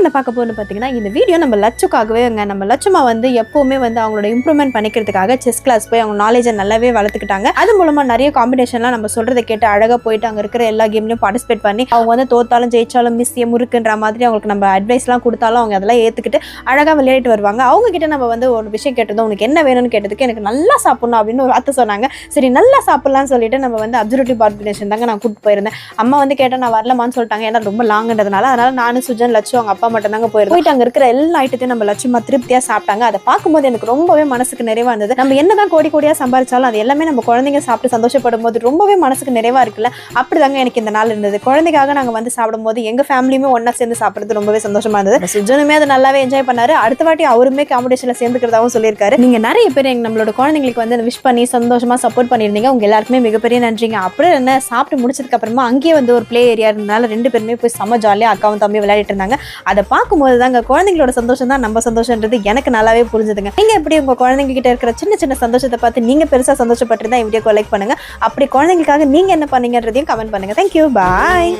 என்ன பார்க்க போகணும்னு பார்த்தீங்கன்னா இந்த வீடியோ நம்ம லட்சுக்காகவே நம்ம லட்சுமா வந்து எப்போவுமே வந்து அவங்களோட இம்ப்ரூவ்மெண்ட் பண்ணிக்கிறதுக்காக செஸ் கிளாஸ் போய் அவங்க நாலேஜை நல்லாவே வளர்த்துக்கிட்டாங்க. அது மூலமாக நிறைய காம்படிஷன்லாம் நம்ம சொல்கிறத கேட்டு அழகாக போயிட்டு அங்கே இருக்கிற எல்லா கேம்லையும் பார்ட்டிசிபேட் பண்ணி அவங்க வந்து தோத்தாலும் ஜெயிச்சாலும் மிஸ் முறுக்குன்ற மாதிரி அவங்களுக்கு நம்ம அட்வைஸ்லாம் கொடுத்தாலும் அவங்க அதெல்லாம் ஏற்றுக்கிட்டு அழகாக விளையாடிட்டு வருவாங்க. அவங்க கிட்ட நம்ம வந்து ஒரு விஷயம் கேட்டதும் உனக்கு என்ன வேணும்னு கேட்டதுக்கு எனக்கு நல்லா சாப்பிடணும் அப்படின்னு ஒரு வார்த்தை சொன்னாங்க. சரி நல்லா சாப்பிட்லாம்னு சொல்லிட்டு நம்ம வந்து அப்சர்வேட்டிவ் பார்ட்டினேஷன் தாங்க நான் கூப்பிட்டு போயிருந்தேன். அம்மா வந்து கேட்டால் நான் வரலமான்னு சொல்லிட்டாங்க. ஏன்னா ரொம்ப லாங்ன்றதுனால அதனால நானும் சுஜன் லட்சம் அவங்க அப்பா மட்டும் தாங்க போயிருந்தோம். போயிட்டு அங்கே இருக்கிற எல்லா ஐட்டத்தையும் நம்ம லட்சுமா திருப்தியாக சாப்பிட்டாங்க. அதை பார்க்கும்போது எனக்கு ரொம்பவே மனசுக்கு நிறைவா இருந்தது. நம்ம என்னதான் கோடி கோடியாக சம்பாரிச்சாலும் அது எல்லாமே நம்ம குழந்தைங்க சாப்பிட்டு சந்தோஷப்படும் போது ரொம்பவே மனசுக்கு நிறைவா இருக்குல்ல? அப்படிதாங்க எனக்கு இந்த நாள் இருந்தது. குழந்தைக்காக நாங்கள் வந்து சாப்பிடும்போது எங்க ஃபேமிலியுமே ஒண்ணா சேர்ந்து சாப்பிடுறது ரொம்பவே சந்தோஷமா இருந்தது. சுஜனுமே அதை நல்லாவே என்ஜாய் பண்ணாரு. அடுத்த வாட்டி அவருமே காம்படிஷன்ல சேர்ந்துக்கிறதாவும் சொல்லியிருக்காரு. நீங்க நிறைய பேர் எங்க நம்மளோட குழந்தைங்களுக்கு வந்து விஷ் பண்ணி சந்தோஷமா சப்போர்ட் பண்ணியிருந்தீங்க. உங்க எல்லாருக்குமே மிகப்பெரிய நன்றிங்க. அப்புறம் என்ன? சாப்பிட்டு முடிச்சதுக்கு அப்புறமா அங்கேயே வந்து ஒரு ப்ளே ஏரியா இருந்தனால ரெண்டு பேருமே போய் செம்ம ஜாலியாக அக்காவும் தம்பி விளையாடிட்டு இருந்தாங்க. அதை பார்க்கும்போது தாங்க குழந்தைங்களோட சந்தோஷம் தான் நம்ம சந்தோஷன்றது. எனக்கு நல்லாவே புரிஞ்சுதுங்க. நீங்க எப்படி உங்க குழந்தைங்க கிட்ட இருக்கிற சின்ன சின்ன சந்தோஷத்தை பார்த்து நீங்க பெருசா சந்தோஷப்பட்டிருந்தா வீடியோ லைக் பண்ணுங்க. அப்படி குழந்தைங்களுக்காக நீங்க என்ன பண்ணீங்கன்றதையும் கமெண்ட் பண்ணுங்க. Thank you bye